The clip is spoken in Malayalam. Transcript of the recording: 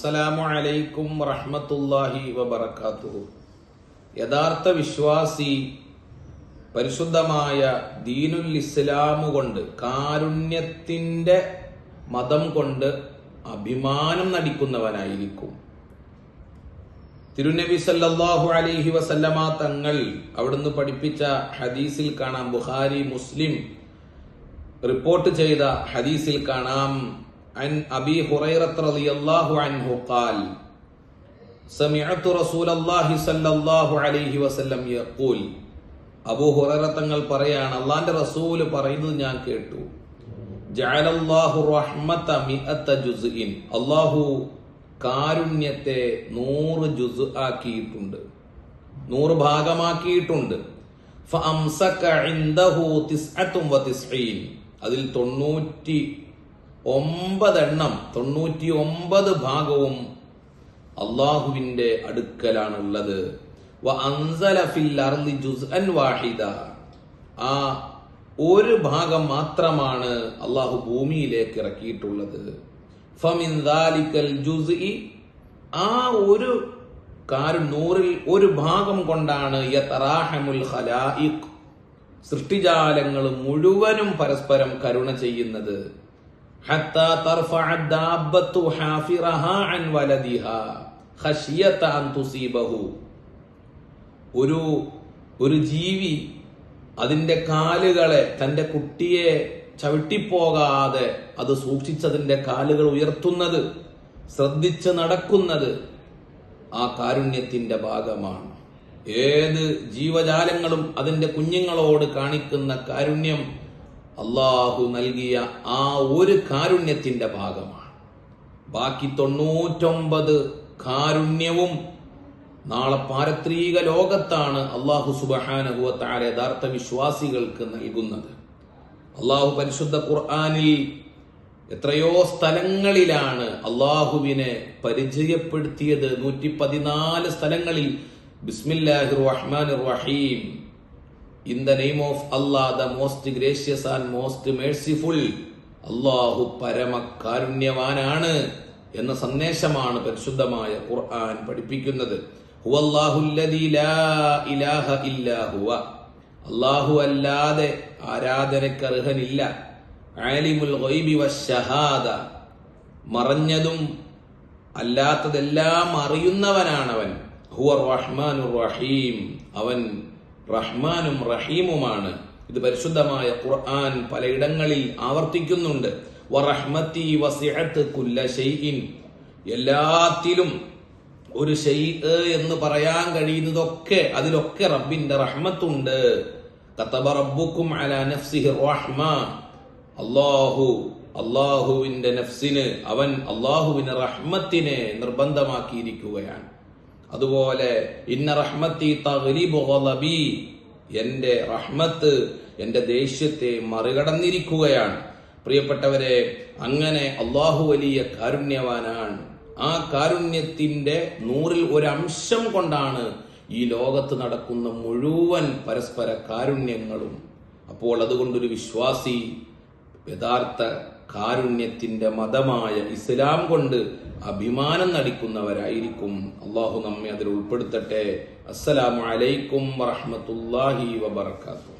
അസ്സലാമു അലൈക്കും വറഹ്മത്തുള്ളാഹി വബറകാതുഹു. യഥാർത്ഥ വിശ്വാസി പരിശുദ്ധമായ ദീനുൽ ഇസ്ലാമു കൊണ്ട് കാരുണ്യത്തിന്റെ മതം കൊണ്ട് അഭിമാനം നടിക്കുന്നവനായിരിക്കും. തിരുനബി സല്ലല്ലാഹു അലൈഹി വസല്ലമ തങ്ങൾ അവിടുന്ന് പഠിപ്പിച്ച ഹദീസിൽ കാണാം. ബുഖാരി മുസ്ലിം റിപ്പോർട്ട് ചെയ്ത ഹദീസിൽ കാണാം. عن أبي هريرة رضي الله عنه قال سمعت رسول الله صلى الله عليه وسلم يقول അബൂ ഹുറൈറ തങ്ങൾ പറയാണ് അള്ളാന്റെ റസൂല് പറയുന്നത് ഞാൻ കേട്ടു ജഅലല്ലാഹു റഹ്മത മിഅത്ത ജുസ്ഇൻ അല്ലാഹു കാരുണ്യത്തെ നൂറ് ജുസ് ആക്കിയിട്ടുണ്ട് നൂറ് ഭാഗമാക്കിയിട്ടുണ്ട് ഫഅംസക ഇൻദഹു തിസ്അത്തും വതിസ്ഈൻ അതിൽ തൊണ്ണൂറ്റി ഒമ്പതെണ്ണം തൊണ്ണൂറ്റി ഒമ്പത് ഭാഗവും അള്ളാഹുവിന്റെ അടുക്കലാണുള്ളത്. വാഹിദ. ആ ഒരു ഭാഗം മാത്രമാണ് അള്ളാഹു ഭൂമിയിലേക്ക് ഇറക്കിയിട്ടുള്ളത്. ആ ഒരു കാരു നൂറിൽ ഒരു ഭാഗം കൊണ്ടാണ് സൃഷ്ടിജാലങ്ങൾ മുഴുവനും പരസ്പരം കരുണ ചെയ്യുന്നത്. ഒരു ഒരു ജീവി അതിന്റെ കാലുകളെ തന്റെ കുട്ടിയെ ചവിട്ടിപ്പോകാതെ അത് സൂക്ഷിച്ചതിന്റെ കാലുകൾ ഉയർത്തുന്നത് ശ്രദ്ധിച്ച് നടക്കുന്നത് ആ കാരുണ്യത്തിന്റെ ഭാഗമാണ്. ഏത് ജീവജാലങ്ങളും അതിന്റെ കുഞ്ഞുങ്ങളോട് കാണിക്കുന്ന കാരുണ്യം അള്ളാഹു നൽകിയ ആ ഒരു കാരുണ്യത്തിന്റെ ഭാഗമാണ്. ബാക്കി തൊണ്ണൂറ്റൊമ്പത് കാരുണ്യവും നാളെ പാരത്രീക ലോകത്താണ് അള്ളാഹു സുബഹാനുഭവത്തായ യഥാർത്ഥ വിശ്വാസികൾക്ക് നൽകുന്നത്. അള്ളാഹു പരിശുദ്ധ ഖുർആാനിൽ എത്രയോ സ്ഥലങ്ങളിലാണ് അള്ളാഹുവിനെ പരിചയപ്പെടുത്തിയത്. നൂറ്റി പതിനാല് സ്ഥലങ്ങളിൽ. ബിസ്മില്ലാഹിർ റഹ്മാൻ റഹീം. In the name of Allah the most gracious and most merciful അള്ളാഹു പരമകാരുണ്യവാനാണ് എന്ന സന്ദേശമാണ് പരിശുദ്ധമായ ഖുർആൻ പഠിപ്പിക്കുന്നത്. അള്ളാഹു അല്ലാതെ ആരാധനയ്ക്ക് അർഹനില്ല. ആലിമുൽ വശഹാദ മറഞ്ഞതും അല്ലാത്തതെല്ലാം അറിയുന്നവനാണവൻ. ഹുവർ റഹ്മാനുർ റഹീം. അവൻ റഹ്മാനും റഹീമുമാണ്. ഇത് പരിശുദ്ധമായ ഖുർആൻ പലയിടങ്ങളിൽ ആവർത്തിക്കുന്നുണ്ട്. കുല്ല എല്ലാത്തിലും ഒരു ഷെയ് എന്ന് പറയാൻ കഴിയുന്നതൊക്കെ അതിലൊക്കെ റബ്ബിന്റെ റഹ്മത്തുണ്ട്. നഫ്സിഹി അള്ളാഹു അള്ളാഹുവിന്റെ നഫ്സിന് അവൻ അള്ളാഹുവിന് റഹ്മത്തിനെ നിർബന്ധമാക്കിയിരിക്കുകയാണ്. അതുപോലെ ഇന്ന റഹ്മത്തി ഗളബി എന്റെ റഹ്മത്ത് എന്റെ ദേഷ്യത്തെ മറികടന്നിരിക്കുകയാണ്. പ്രിയപ്പെട്ടവരെ അങ്ങനെ അള്ളാഹു വലിയ കാരുണ്യവാനാണ്. ആ കാരുണ്യത്തിന്റെ നൂറിൽ ഒരംശം കൊണ്ടാണ് ഈ ലോകത്ത് നടക്കുന്ന മുഴുവൻ പരസ്പര കാരുണ്യങ്ങളും. അപ്പോൾ അതുകൊണ്ടൊരു വിശ്വാസി യഥാർത്ഥ കാരുണ്യത്തിന്റെ മതമായ ഇസ്ലാം കൊണ്ട് അഭിമാനം നടിക്കുന്നവരായിരിക്കും. അള്ളാഹു നമ്മെ അതിൽ ഉൾപ്പെടുത്തട്ടെ. അസ്സലാമു അലൈക്കും വറഹ്മത്തുള്ളാഹി വബർക്കാത്തു